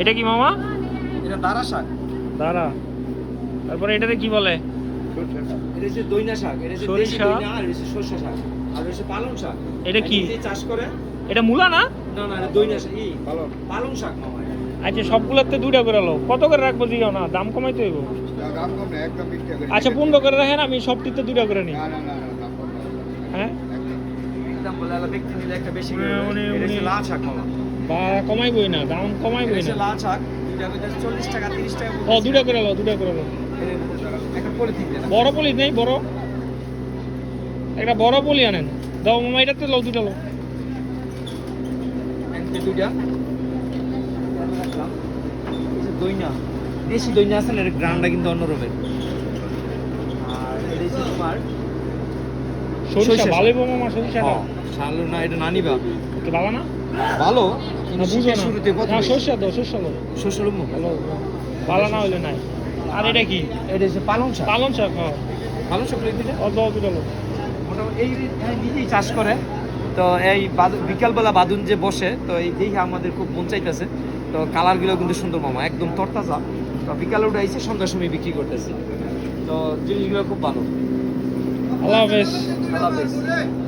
এটা কি মামা? এটা দাঁড়া শাক। দাঁড়া তারপরে এটাতে কি বলে? এটা হচ্ছে দইনা শাক এটা হচ্ছে দেশি দইনা আর এটা সরষা শাক আর এটা পালং শাক। এটা কি? চাষ করে? এটা মূলা না? না না এটা দইনা শাক ই পালং পালং শাক মামা আচ্ছা সবগুলোতে দুইটা করে লো কত করে রাখব না দাম কমাইতে হইব। দাম কম না একদম করে আচ্ছা পনেরো করে রাখেন আমি সবটিতে দুইটা করে নিই। না না না বলে ব্যক্তি নিলে একটা বেশি উনি- উনি- এটা হচ্ছে উনি- লাল শাক মামা। বা কমাইবই না দাম কমাইবই না। লাল শাক দুইটা করে চল্লিশ টাকা তিরিশ টাকা ও দুইটা করে লো দুইটা করে লো একটা পলিথিন বড় পলি নেই বড়। একটা বড় পলি আনেন। দাও মামা এটাতে লো দুইটা লো দুইটা এই দইনা দেশি আছে না এর গ্রানটা কিন্তু অন্যরকমের আর এটা হচ্ছে তোমার সরিষা সরিষাটা হ্যাঁ, শালু না এটা ভালো না? শুরুতে সরিষা দাও সরিষা দাও শ্বশুর মুখ ভালো ভালো। না হইলে নাই। আর এটা কি? এটা হচ্ছে পালং শাক। হ্যাঁ। পালং শাক লিখে দিলে? মোটামুটি এই নিজেই চাষ করে। তো এই বিকালবেলা বাদুন যে বসে তো এই দেখে আমাদের খুব মন চাইতেছে। তো কালারগুলো কিন্তু সুন্দর মামা একদম তরতাজা। তো বিকালে উঠে আইসে সন্ধ্যার সময় বিক্রি করতেছে। তো জিনিসগুলো খুব ভালো। আল্লাহ হাফেজ। আল্লাহ হাফেজ